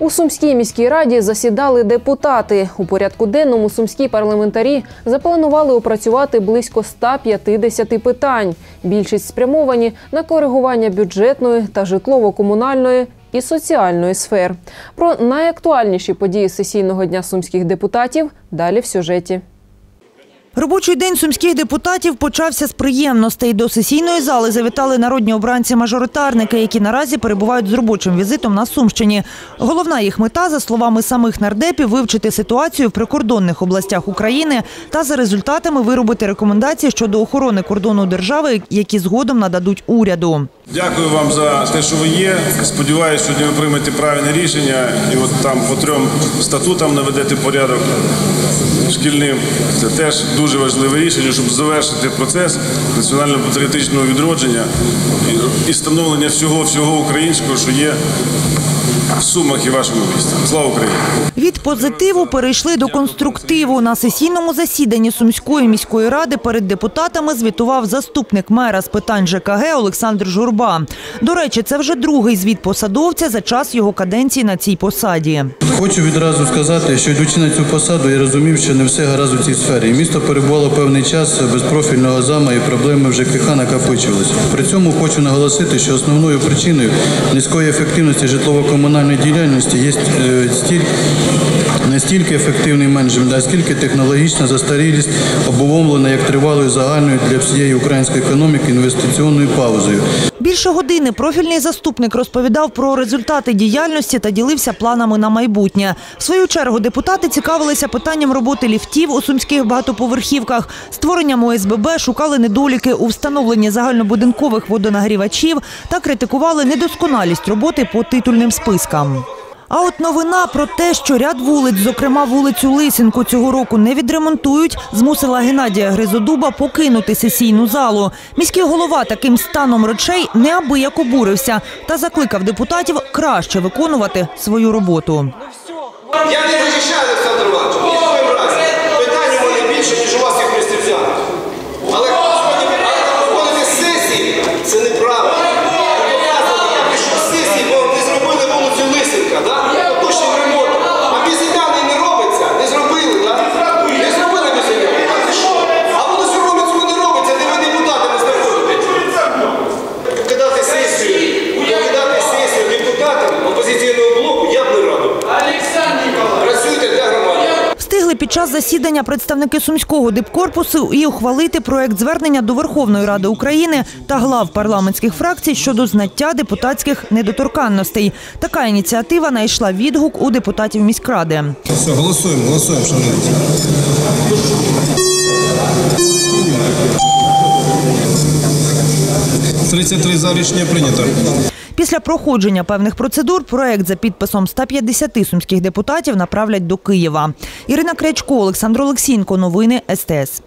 У Сумській міській раді засідали депутати. У порядку денному сумські парламентарі запланували опрацювати близько 150 питань. Більшість спрямовані на коригування бюджетної та житлово-комунальної і соціальної сфер. Про найактуальніші події сесійного дня сумських депутатів далі в сюжеті. Робочий день сумських депутатів почався з приємностей. До сесійної зали завітали народні обранці-мажоритарники, які наразі перебувають з робочим візитом на Сумщині. Головна їх мета, за словами самих нардепів, вивчити ситуацію в прикордонних областях України та за результатами виробити рекомендації щодо охорони кордону держави, які згодом нададуть уряду. Дякую вам за те, що ви є. Сподіваюся, сьогодні ви приймете правильне рішення і от там по трьом статутам наведете порядок шкільним. Це теж дуже важливе рішення, щоб завершити процес національно-патріотичного відродження і- встановлення всього всього українського, що є Сумах і вашому місті. Слава Україні! Від позитиву перейшли до конструктиву. На сесійному засіданні Сумської міської ради перед депутатами звітував заступник мера з питань ЖКГ Олександр Журба. До речі, це вже другий звіт посадовця за час його каденції на цій посаді. Хочу відразу сказати, що йдучи на цю посаду, я розумів, що не все гаразд у цій сфері. Місто перебувало певний час без профільного зама і проблеми в ЖКХ накопичувалися. При цьому хочу наголосити, що основною причиною низької ефективності житлово-комунальної діяльності є настільки стіль не стільки ефективний менеджмент, а технологічна застарілість обумовлена як тривалою загальною для всієї української економіки інвестиційною паузою. Більше години профільний заступник розповідав про результати діяльності та ділився планами на майбутнє. В свою чергу депутати цікавилися питанням роботи ліфтів у сумських багатоповерхівках, створенням ОСББ, шукали недоліки у встановленні загальнобудинкових водонагрівачів та критикували недосконалість роботи по титульним спискам. А от новина про те, що ряд вулиць, зокрема вулицю Лисенку, цього року не відремонтують, змусила Геннадія Гризодуба покинути сесійну залу. Міський голова таким станом речей неабияк обурився та закликав депутатів краще виконувати свою роботу. Я не захищаю Встигли під час засідання представники сумського дипкорпусу і ухвалити проект звернення до Верховної Ради України та глав парламентських фракцій щодо знаття депутатських недоторканностей. Така ініціатива знайшла відгук у депутатів міськради. Все, голосуємо, голосуємо, шановні. Тридцять три за рішення прийнято. Після проходження певних процедур проект за підписом 150 сумських депутатів направлять до Києва. Ірина Крячко, Олександр Олексінко. Новини СТС.